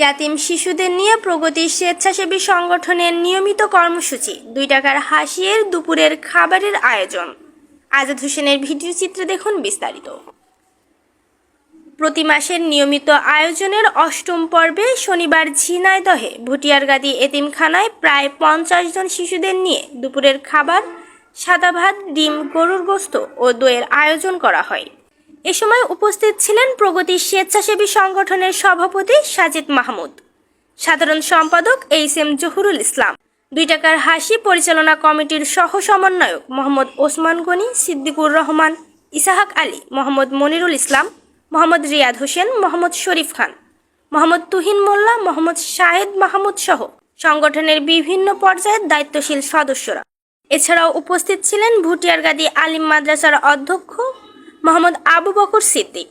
ইয়াতিম শিশুদের নিয়ে প্রগতি স্বেচ্ছাসেবী সংগঠনের নিয়মিত কর্মসূচি, দুই টাকার হাসিয়ের দুপুরের খাবারের আয়োজন। আজাদ হোসেনের ভিডিও চিত্রে দেখুন বিস্তারিত। প্রতি মাসের নিয়মিত আয়োজনের অষ্টম পর্বে শনিবার ঝিনাইদহে ভুটিয়ারগাদি এতিমখানায় প্রায় পঞ্চাশ জন শিশুদের নিয়ে দুপুরের খাবার, সাদা ভাত, ডিম, গরুর গোস্ত ও দইয়ের আয়োজন করা হয়। এ সময় উপস্থিত ছিলেন প্রগতি স্বেচ্ছাসেবী সংগঠনের সভাপতি সাজিদ মাহমুদ, সাধারণ সম্পাদক এইচ এম জহুরুল ইসলাম, দুই টাকার হাসি পরিচালনা কমিটির সহ সমন্বয়ক মোহাম্মদ ওসমান গনি, সিদ্দিকুর রহমান, ইসাহাক আলী, মোহাম্মদ মনিরুল ইসলাম, মোহাম্মদ রিয়াদ হোসেন, মোহাম্মদ শরীফ খান, মোহাম্মদ তুহিন মোল্লা, মোহাম্মদ শাহেদ মাহমুদ সহ সংগঠনের বিভিন্ন পর্যায়ের দায়িত্বশীল সদস্যরা। এছাড়াও উপস্থিত ছিলেন ভুটিয়ারগাদি আলিম মাদ্রাসার অধ্যক্ষ Mohammad Abu Bakar Siddique,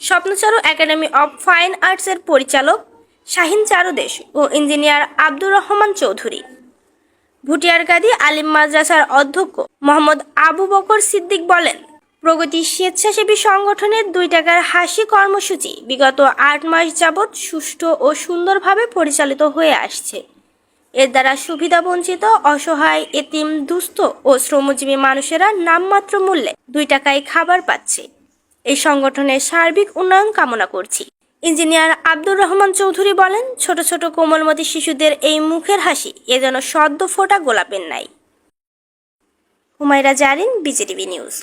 Swapnocharu academy of fine আর্টসের পরিচালক শাহিন চারুদেশ ও ইঞ্জিনিয়ার আব্দুর রহমান চৌধুরী। ভুটিয়ারগাদি আলিম মাদ্রাসার অধ্যক্ষ মোহাম্মদ আবু বকর সিদ্দিক বলেন, প্রগতি স্বেচ্ছাসেবী সংগঠনের দুই টাকার হাসি কর্মসূচি বিগত আট মাস যাবৎ সুষ্ঠু ও সুন্দরভাবে পরিচালিত হয়ে আসছে। এর দ্বারা সুবিধাবঞ্চিত অসহায়, এতিম, দুস্থ ও শ্রমজীবী মানুষেরা নামমাত্র মূল্যে দুই টাকায় খাবার পাচ্ছে। এই সংগঠনের সার্বিক উন্নয়ন কামনা করছি। ইঞ্জিনিয়ার আব্দুর রহমান চৌধুরী বলেন, ছোট ছোট কোমলমতি শিশুদের এই মুখের হাসি এ যেন সদ্য ফোটা গোলাপের নাই। Humaira Zarin, BJTV news.